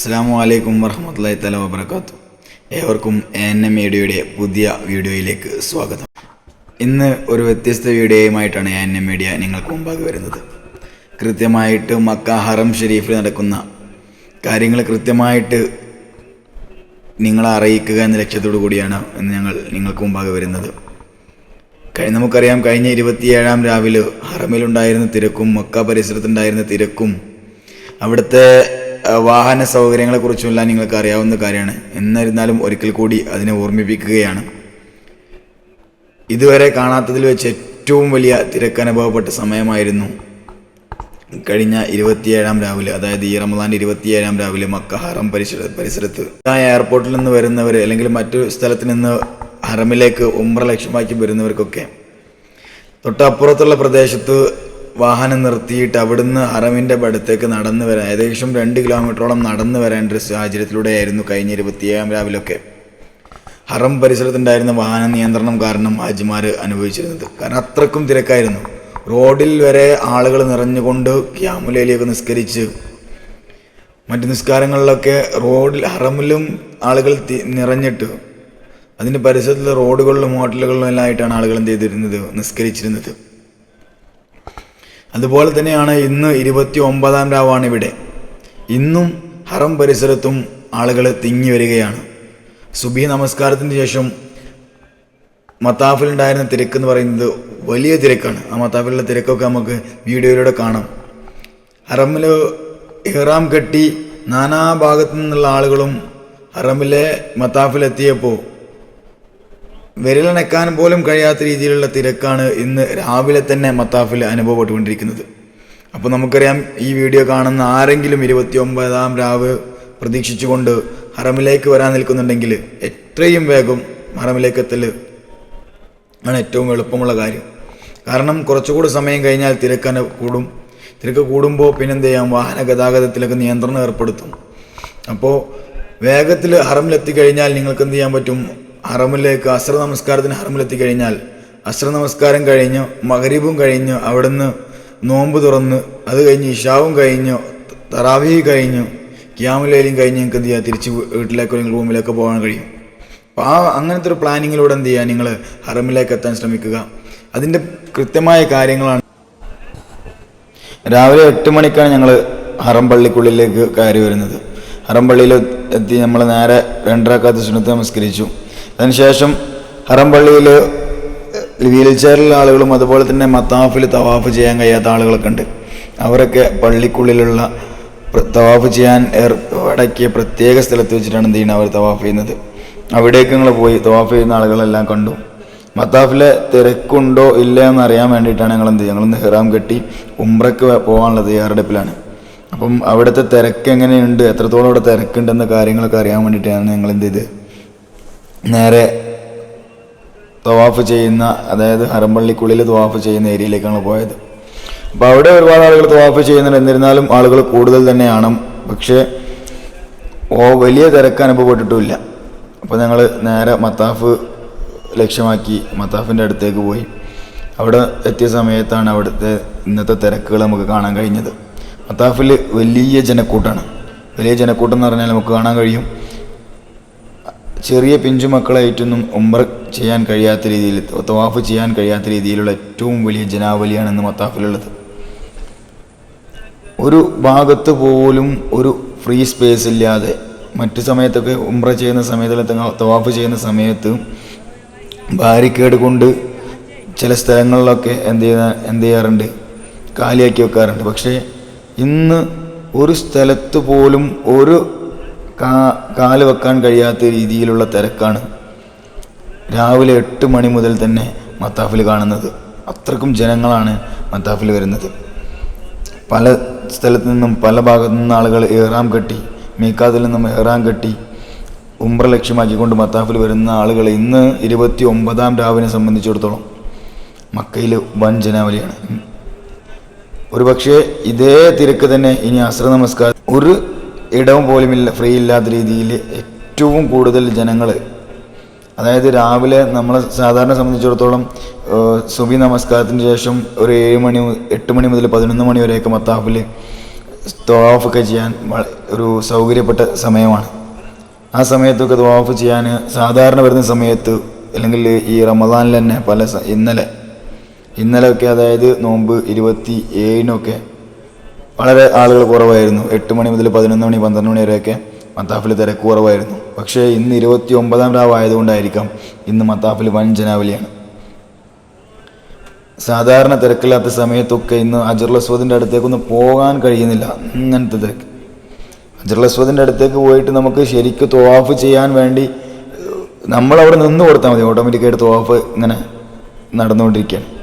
അസ്സാം അലൈക്കും വർഹമത്തല്ലാ തല വബർക്കാത്തു ഏവർക്കും എൻ എം മീഡിയയുടെ പുതിയ വീഡിയോയിലേക്ക് സ്വാഗതം. ഇന്ന് ഒരു വ്യത്യസ്ത വീഡിയോയുമായിട്ടാണ് എൻ എം മീഡിയ നിങ്ങൾക്ക് മുമ്പാകെ വരുന്നത്. കൃത്യമായിട്ട് മക്ക ഹറം ഷെരീഫിൽ നടക്കുന്ന കാര്യങ്ങൾ കൃത്യമായിട്ട് നിങ്ങളെ അറിയിക്കുക എന്ന ലക്ഷ്യത്തോടു കൂടിയാണ് ഇന്ന് ഞങ്ങൾ നിങ്ങൾക്ക് മുമ്പാകെ വരുന്നത്. കഴിഞ്ഞ നമുക്കറിയാം കഴിഞ്ഞ ഇരുപത്തിയേഴാം രാവിലെ ഹറമിലുണ്ടായിരുന്ന തിരക്കും മക്ക പരിസരത്തുണ്ടായിരുന്ന തിരക്കും അവിടുത്തെ വാഹന സൗകര്യങ്ങളെക്കുറിച്ചുമെല്ലാം നിങ്ങൾക്ക് അറിയാവുന്ന കാര്യമാണ്. എന്നിരുന്നാലും ഒരിക്കൽ കൂടി അതിനെ ഓർമ്മിപ്പിക്കുകയാണ്. ഇതുവരെ കാണാത്തതിൽ വെച്ച് ഏറ്റവും വലിയ തിരക്കനുഭവപ്പെട്ട സമയമായിരുന്നു കഴിഞ്ഞ ഇരുപത്തിയേഴാം രാവിലെ അതായത് ഈ റമദാന്റെ ഇരുപത്തിയേഴാം രാവിലെ മക്ക ഹറം പരിസര പരിസരത്ത്. എയർപോർട്ടിൽ നിന്ന് വരുന്നവർ അല്ലെങ്കിൽ മറ്റു സ്ഥലത്ത് നിന്ന് ഹറമിലേക്ക് ഉംറ ലക്ഷ്യമാക്കി വരുന്നവർക്കൊക്കെ തൊട്ടപ്പുറത്തുള്ള പ്രദേശത്ത് വാഹനം നിർത്തിയിട്ട് അവിടുന്ന് ഹറമിന്റെ അടുത്തേക്ക് നടന്നു വരാൻ ഏകദേശം രണ്ട് കിലോമീറ്ററോളം നടന്നു വരേണ്ട ഒരു സാഹചര്യത്തിലൂടെയായിരുന്നു കഴിഞ്ഞ ഇരുപത്തിയേഴാം രാവിലൊക്കെ ഹറം പരിസരത്തുണ്ടായിരുന്ന വാഹന നിയന്ത്രണം കാരണം ഹാജിമാർ അനുഭവിച്ചിരുന്നത്. കാരണം അത്രക്കും തിരക്കായിരുന്നു. റോഡിൽ വരെ ആളുകൾ നിറഞ്ഞുകൊണ്ട് ക്യാമുലയിലേക്ക് നിസ്കരിച്ച് മറ്റ് നിസ്കാരങ്ങളിലൊക്കെ റോഡിൽ ഹറമിലും ആളുകൾ നിറഞ്ഞിട്ട് അതിന്റെ പരിസരത്തുള്ള റോഡുകളിലും ഹോട്ടലുകളിലും എല്ലാം ആയിട്ടാണ് ആളുകൾ എന്ത് ചെയ്തിരുന്നത്? നിസ്കരിച്ചിരുന്നത്. അതുപോലെ തന്നെയാണ് ഇന്ന് ഇരുപത്തി ഒമ്പതാം രാവാണ് ഇവിടെ ഇന്നും ഹറം പരിസരത്തും ആളുകൾ തിങ്ങി വരികയാണ്. സുബി നമസ്കാരത്തിന് ശേഷം മത്താഫിലുണ്ടായിരുന്ന തിരക്ക് എന്ന് പറയുന്നത് വലിയ തിരക്കാണ്. ആ മത്താഫിലുള്ള തിരക്കൊക്കെ നമുക്ക് വീഡിയോയിലൂടെ കാണാം. ഹറമിൽ ഇഹ്റാം കെട്ടി നാനാ ഭാഗത്തു നിന്നുള്ള ആളുകളും ഹറമിലെ മത്താഫിലെത്തിയപ്പോൾ വിരലണക്കാൻ പോലും കഴിയാത്ത രീതിയിലുള്ള തിരക്കാണ് ഇന്ന് രാവിലെ തന്നെ മത്താഫിൽ അനുഭവപ്പെട്ടുകൊണ്ടിരിക്കുന്നത്. അപ്പോൾ നമുക്കറിയാം ഈ വീഡിയോ കാണുന്ന ആരെങ്കിലും ഇരുപത്തി ഒമ്പതാം രാവ് പ്രതീക്ഷിച്ചുകൊണ്ട് ഹറമിലേക്ക് വരാൻ നിൽക്കുന്നുണ്ടെങ്കിൽ എത്രയും വേഗം ഹറമിലേക്ക് എത്തൽ ആണ് ഏറ്റവും എളുപ്പമുള്ള കാര്യം. കാരണം കുറച്ചുകൂടി സമയം കഴിഞ്ഞാൽ തിരക്കന കൂടും. തിരക്ക് കൂടുമ്പോൾ പിന്നെന്ത് ചെയ്യാം വാഹന ഗതാഗതത്തിലൊക്കെ നിയന്ത്രണം ഏർപ്പെടുത്തും. അപ്പോൾ വേഗത്തിൽ ഹറമിലെത്തി കഴിഞ്ഞാൽ നിങ്ങൾക്ക് എന്ത് ചെയ്യാൻ പറ്റും? ഹറമിലേക്ക് അസ്ര നമസ്കാരത്തിന് ഹറമിലെത്തി കഴിഞ്ഞാൽ അസ്ര നമസ്കാരം കഴിഞ്ഞു മഹരീബും കഴിഞ്ഞു അവിടുന്ന് നോമ്പ് തുറന്ന് അത് കഴിഞ്ഞ് ഇഷാവും കഴിഞ്ഞു തറാവി കഴിഞ്ഞു ക്യാമിലേലും കഴിഞ്ഞ് നിങ്ങൾക്ക് എന്ത് ചെയ്യാം? തിരിച്ച് വീട്ടിലേക്കോ അല്ലെങ്കിൽ റൂമിലേക്കോ പോകാൻ കഴിയും. അപ്പോൾ ആ അങ്ങനത്തെ ഒരു പ്ലാനിങ്ങിലൂടെ എന്ത് ചെയ്യുക നിങ്ങൾ ഹറമിലേക്ക് എത്താൻ ശ്രമിക്കുക. അതിന്റെ കൃത്യമായ കാര്യങ്ങളാണ്. രാവിലെ എട്ട് മണിക്കാണ് ഞങ്ങൾ ഹറം പള്ളിക്കുള്ളിലേക്ക് കയറി വരുന്നത്. ഹറം പള്ളിയിൽ എത്തി നമ്മൾ നേരെ രണ്ടരക്കാത്ത സുനത്ത് നമസ്കരിച്ചു. അതിനുശേഷം ഹറം പള്ളിയിൽ വീൽ ചെയറിലുള്ള ആളുകളും അതുപോലെ തന്നെ മത്താഫിൽ തവാഫ് ചെയ്യാൻ കഴിയാത്ത ആളുകളൊക്കെ ഉണ്ട്. അവരൊക്കെ പള്ളിക്കുള്ളിലുള്ള തവാഫ് ചെയ്യാൻ ഏർപ്പാടാക്കിയ പ്രത്യേക സ്ഥലത്ത് വെച്ചിട്ടാണ് എന്ത് ചെയ്യുന്നത്? അവർ തവാഫ് ചെയ്യുന്നത്. അവിടേക്ക് നിങ്ങൾ പോയി തവാഫ് ചെയ്യുന്ന ആളുകളെല്ലാം കണ്ടു. മത്താഫിലെ തിരക്കുണ്ടോ ഇല്ല എന്നറിയാൻ വേണ്ടിയിട്ടാണ് ഞങ്ങൾ എന്ത് ഞങ്ങൾ നെഹ്റാം കെട്ടി ഉംറക്ക് പോകാനുള്ള തയ്യാറെടുപ്പിലാണ്. അപ്പം അവിടുത്തെ തിരക്ക് എങ്ങനെയുണ്ട്? എത്രത്തോളം അവിടെ തിരക്കുണ്ടെന്ന കാര്യങ്ങളൊക്കെ അറിയാൻ വേണ്ടിയിട്ടാണ് ഞങ്ങൾ എന്ത് ചെയ്ത് നേരെ തവാഫ് ചെയ്യുന്ന അതായത് ഹരമ്പള്ളിക്കുള്ളിൽ തവാഫ് ചെയ്യുന്ന ഏരിയയിലേക്കാണ് പോയത്. അപ്പോൾ അവിടെ ഒരുപാട് ആളുകൾ തവാഫ് ചെയ്യുന്നുണ്ട്. എന്നിരുന്നാലും ആളുകൾ കൂടുതൽ തന്നെയാണ്. പക്ഷേ ഓ വലിയ തിരക്ക് അനുഭവപ്പെട്ടിട്ടുമില്ല. അപ്പോൾ ഞങ്ങൾ നേരെ മത്താഫ് ലക്ഷ്യമാക്കി മത്താഫിന്റെ അടുത്തേക്ക് പോയി. അവിടെ എത്തിയ സമയത്താണ് അവിടുത്തെ ഇന്നത്തെ തിരക്കുകൾ നമുക്ക് കാണാൻ കഴിഞ്ഞത്. മത്താഫിൽ വലിയ ജനക്കൂട്ടാണ്. വലിയ ജനക്കൂട്ടം എന്ന് പറഞ്ഞാൽ നമുക്ക് കാണാൻ കഴിയും. ചെറിയ പിഞ്ചു മക്കളായിട്ടൊന്നും ഉംറ ചെയ്യാൻ കഴിയാത്ത രീതിയിൽ തവാഫ് ചെയ്യാൻ കഴിയാത്ത രീതിയിലുള്ള ഏറ്റവും വലിയ ജനാവലിയാണ് ഇന്ന് മത്താഫിലുള്ളത് ഒരു ഭാഗത്ത് പോലും ഒരു ഫ്രീ സ്പേസ് ഇല്ലാതെ മറ്റു സമയത്തൊക്കെ ഉംറ ചെയ്യുന്ന സമയത്ത് തവാഫ് ചെയ്യുന്ന സമയത്ത് ബാരിക്കേഡ് കൊണ്ട് ചില സ്ഥലങ്ങളിലൊക്കെ എന്ത് ചെയ്യുന്ന എന്ത് ചെയ്യാറുണ്ട്? കാലിയാക്കി വെക്കാറുണ്ട്. പക്ഷേ ഇന്ന് ഒരു സ്ഥലത്ത് പോലും ഒരു കാ കാൽ വെക്കാൻ കഴിയാത്ത രീതിയിലുള്ള തിരക്കാണ് രാവിലെ എട്ട് മണി മുതൽ തന്നെ മത്താഫിൽ കാണുന്നത്. അത്രക്കും ജനങ്ങളാണ് മത്താഫിൽ വരുന്നത്. പല സ്ഥലത്തു നിന്നും പല ഭാഗത്തു നിന്നും ആളുകൾ ഏറാം കെട്ടി മീക്കാതിൽ നിന്നും ഏറാം കെട്ടി ഉംറ ലക്ഷ്യമാക്കിക്കൊണ്ട് മത്താഫിൽ വരുന്ന ആളുകൾ ഇന്ന് ഇരുപത്തി ഒമ്പതാം രാവിനെ സംബന്ധിച്ചിടത്തോളം മക്കയിൽ വൻ ജനാവലിയാണ്. ഒരു പക്ഷേ ഇതേ തിരക്ക് തന്നെ ഇനി അസ്ര നമസ്കാരം ഒരു ഇടവും പോലും ഇല്ല ഫ്രീ ഇല്ലാത്ത രീതിയിൽ ഏറ്റവും കൂടുതൽ ജനങ്ങൾ അതായത് രാവിലെ നമ്മളെ സാധാരണ സംബന്ധിച്ചിടത്തോളം സുബി നമസ്കാരത്തിന് ശേഷം ഒരു ഏഴ് മണി എട്ട് മണി മുതൽ പതിനൊന്ന് മണി വരെയൊക്കെ മത്താഫിൽ ഒക്കെ ചെയ്യാൻ ഒരു സൗകര്യപ്പെട്ട സമയമാണ്. ആ സമയത്തൊക്കെ ദ്വാഫ് ചെയ്യാൻ സാധാരണ വരുന്ന സമയത്ത് അല്ലെങ്കിൽ ഈ റമദാനിൽ തന്നെ പല ഇന്നലെ ഇന്നലെയൊക്കെ അതായത് നോമ്പ് ഇരുപത്തി ഏഴിനൊക്കെ വളരെ ആളുകൾ കുറവായിരുന്നു. എട്ട് മണി മുതൽ പതിനൊന്ന് മണി പന്ത്രണ്ട് മണി വരെയൊക്കെ മത്താഫിൽ തിരക്ക് കുറവായിരുന്നു. പക്ഷേ ഇന്ന് ഇരുപത്തി ഒമ്പതാം രാവ് ആയതുകൊണ്ടായിരിക്കാം ഇന്ന് മത്താഫിൽ വൻ ജനാവലിയാണ്. സാധാരണ തിരക്കില്ലാത്ത സമയത്തൊക്കെ ഇന്ന് അജറുൽ അസ്വദിന്റെ അടുത്തേക്കൊന്നും പോകാൻ കഴിയുന്നില്ല. ഇങ്ങനത്തെ തിരക്ക്. അജറുൽ അസ്വദിന്റെ അടുത്തേക്ക് പോയിട്ട് നമുക്ക് ശരിക്ക് തോവാഫ് ചെയ്യാൻ വേണ്ടി നമ്മളവിടെ നിന്ന് കൊടുത്താൽ മതി. ഓട്ടോമാറ്റിക്കായിട്ട് തോവാഫ് ഇങ്ങനെ നടന്നുകൊണ്ടിരിക്കുകയാണ്.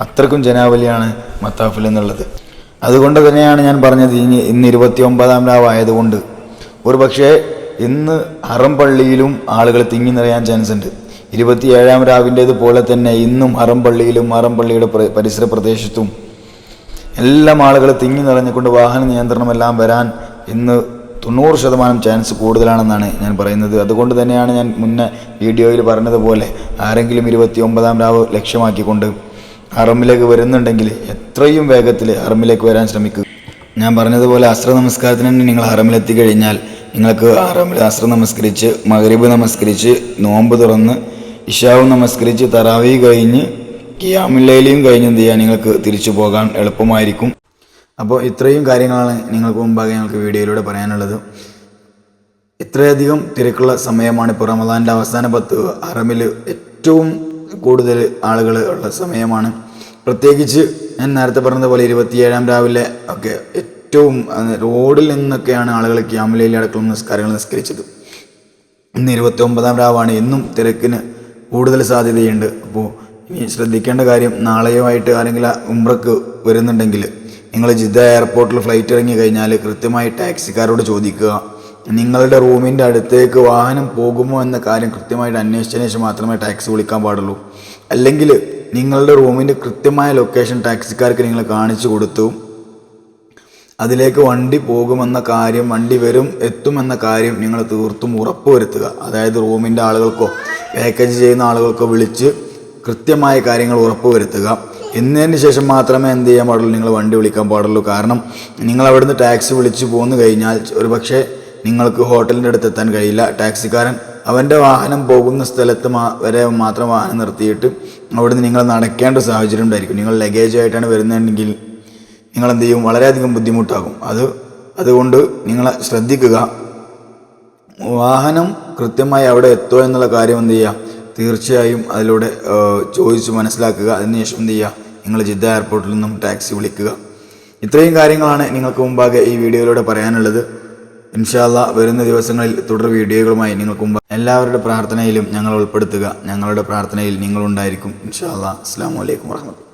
അത്രക്കും ജനാവലിയാണ് മത്താഫിൽ എന്നുള്ളത്. അതുകൊണ്ട് തന്നെയാണ് ഞാൻ പറഞ്ഞത് ഇനി ഇന്ന് ഇരുപത്തി ഒമ്പതാം രാവ് ആയതുകൊണ്ട് ഒരു പക്ഷേ ഇന്ന് ഹറം പള്ളിയിലും ആളുകൾ തിങ്ങി നിറയാൻ ചാൻസ് ഉണ്ട് ഇരുപത്തിയേഴാം രാവിന്റേത് പോലെ തന്നെ ഇന്നും ഹറം പള്ളിയിലും ഹറം പള്ളിയുടെ പ്ര- പരിസര പ്രദേശത്തും എല്ലാം ആളുകൾ തിങ്ങി നിറഞ്ഞുകൊണ്ട് വാഹന നിയന്ത്രണമെല്ലാം വരാൻ ഇന്ന് തൊണ്ണൂറ് ശതമാനം ചാൻസ് കൂടുതലാണെന്നാണ് ഞാൻ പറയുന്നത്. അതുകൊണ്ട് തന്നെയാണ് ഞാൻ മുന്നേ വീഡിയോയിൽ പറഞ്ഞതുപോലെ ആരെങ്കിലും ഇരുപത്തി ഒമ്പതാം രാവ് ലക്ഷ്യമാക്കിക്കൊണ്ട് ഹറമിലേക്ക് വരുന്നുണ്ടെങ്കിൽ എത്രയും വേഗത്തിൽ ഹറമിലേക്ക് വരാൻ ശ്രമിക്കുക. ഞാൻ പറഞ്ഞതുപോലെ അസ്ര നമസ്കാരത്തിന് തന്നെ നിങ്ങൾ ഹറമിലെത്തി കഴിഞ്ഞാൽ നിങ്ങൾക്ക് ഹറമിൽ അസ്ര നമസ്കരിച്ച് മകരീബ് നമസ്കരിച്ച് നോമ്പ് തുറന്ന് ഇഷാവും നമസ്കരിച്ച് തറാവി കഴിഞ്ഞ് കിയാമില്ലയിലെയും കഴിഞ്ഞ് എന്ത് ചെയ്യാൻ നിങ്ങൾക്ക് തിരിച്ചു പോകാൻ എളുപ്പമായിരിക്കും. അപ്പോൾ ഇത്രയും കാര്യങ്ങളാണ് നിങ്ങൾക്ക് മുമ്പാകെ ഞങ്ങൾക്ക് വീഡിയോയിലൂടെ പറയാനുള്ളത്. ഇത്രയധികം തിരക്കുള്ള സമയമാണ് ഇപ്പോൾ റമദാന്റെ അവസാന പത്ത് ഹറമിൽ ഏറ്റവും കൂടുതൽ ആളുകൾ ഉള്ള സമയമാണ്. പ്രത്യേകിച്ച് ഞാൻ നേരത്തെ പറഞ്ഞതുപോലെ ഇരുപത്തിയേഴാം രാവിലെ ഒക്കെ ഏറ്റവും റോഡിൽ നിന്നൊക്കെയാണ് ആളുകൾ ക്യാമലയിൽ അടക്കം നിസ്കാരങ്ങൾ നിസ്കരിച്ചത്. ഇന്ന് ഇരുപത്തി ഒമ്പതാം രാവാണ്. ഇന്നും തിരക്കിന് കൂടുതൽ സാധ്യതയുണ്ട്. അപ്പോൾ ഇനി ശ്രദ്ധിക്കേണ്ട കാര്യം നാളെയോ ആയിട്ട് അല്ലെങ്കിൽ ഉംറക്ക് വരുന്നുണ്ടെങ്കിൽ നിങ്ങൾ ജിദ്ദ എയർപോർട്ടിൽ ഫ്ലൈറ്റ് ഇറങ്ങി കഴിഞ്ഞാൽ കൃത്യമായി ടാക്സിക്കാരോട് ചോദിക്കുക. നിങ്ങളുടെ റൂമിന്റെ അടുത്തേക്ക് വാഹനം പോകുമോ എന്ന കാര്യം കൃത്യമായിട്ട് അന്വേഷിച്ചതിന് ശേഷം മാത്രമേ ടാക്സി വിളിക്കാൻ പാടുള്ളൂ. അല്ലെങ്കിൽ നിങ്ങളുടെ റൂമിന്റെ കൃത്യമായ ലൊക്കേഷൻ ടാക്സിക്കാർക്ക് നിങ്ങൾ കാണിച്ചു കൊടുത്തു. അതിലേക്ക് വണ്ടി പോകുമെന്ന കാര്യം വണ്ടി വരും എത്തുമെന്ന കാര്യം നിങ്ങൾ തീർത്തും ഉറപ്പുവരുത്തുക. അതായത് റൂമിന്റെ ആളുകൾക്കോ പാക്കേജ് ചെയ്യുന്ന ആളുകൾക്കോ വിളിച്ച് കൃത്യമായ കാര്യങ്ങൾ ഉറപ്പുവരുത്തുക. എന്നതിന് ശേഷം മാത്രമേ എന്ത് ചെയ്യാൻ പാടുള്ളൂ? നിങ്ങൾ വണ്ടി വിളിക്കാൻ പാടുള്ളൂ. കാരണം നിങ്ങൾ അവിടുന്ന് ടാക്സി വിളിച്ച് പോന്നു കഴിഞ്ഞാൽ ഒരു പക്ഷേ നിങ്ങൾക്ക് ഹോട്ടലിന്റെ അടുത്തെത്താൻ കഴിയില്ല. ടാക്സിക്കാരൻ അവന്റെ വാഹനം പോകുന്ന സ്ഥലത്ത് മാ വരെ മാത്രം വാഹനം നിർത്തിയിട്ട് അവിടുന്ന് നിങ്ങൾ നടക്കേണ്ട സാഹചര്യം ഉണ്ടായിരിക്കും. നിങ്ങൾ ലഗേജ് ആയിട്ടാണ് വരുന്നതെങ്കിൽ നിങ്ങൾ എന്ത് ചെയ്യും? വളരെയധികം ബുദ്ധിമുട്ടാകും. അത് അതുകൊണ്ട് നിങ്ങൾ ശ്രദ്ധിക്കുക. വാഹനം കൃത്യമായി അവിടെ എത്തുക എന്നുള്ള കാര്യം എന്ത് ചെയ്യുക? തീർച്ചയായും അതിലൂടെ ചോദിച്ച് മനസ്സിലാക്കുക. അതിനുശേഷം എന്ത് ചെയ്യുക? നിങ്ങൾ ജിദ്ദ എയർപോർട്ടിൽ നിന്നും ടാക്സി വിളിക്കുക. ഇത്രയും കാര്യങ്ങളാണ് നിങ്ങൾക്ക് മുമ്പാകെ ഈ വീഡിയോയിലൂടെ പറയാനുള്ളത്. ഇൻഷാല്ല വരുന്ന ദിവസങ്ങളിൽ തുടർ വീഡിയോകളുമായി നിങ്ങൾക്ക് മുമ്പ് എല്ലാവരുടെ പ്രാർത്ഥനയിലും ഞങ്ങൾ ഉൾപ്പെടുത്തുക. ഞങ്ങളുടെ പ്രാർത്ഥനയിൽ നിങ്ങളുണ്ടായിരിക്കും. ഇൻഷാല്ല അസ്സാം വലൈക്കും വാഹമത്തുള്ള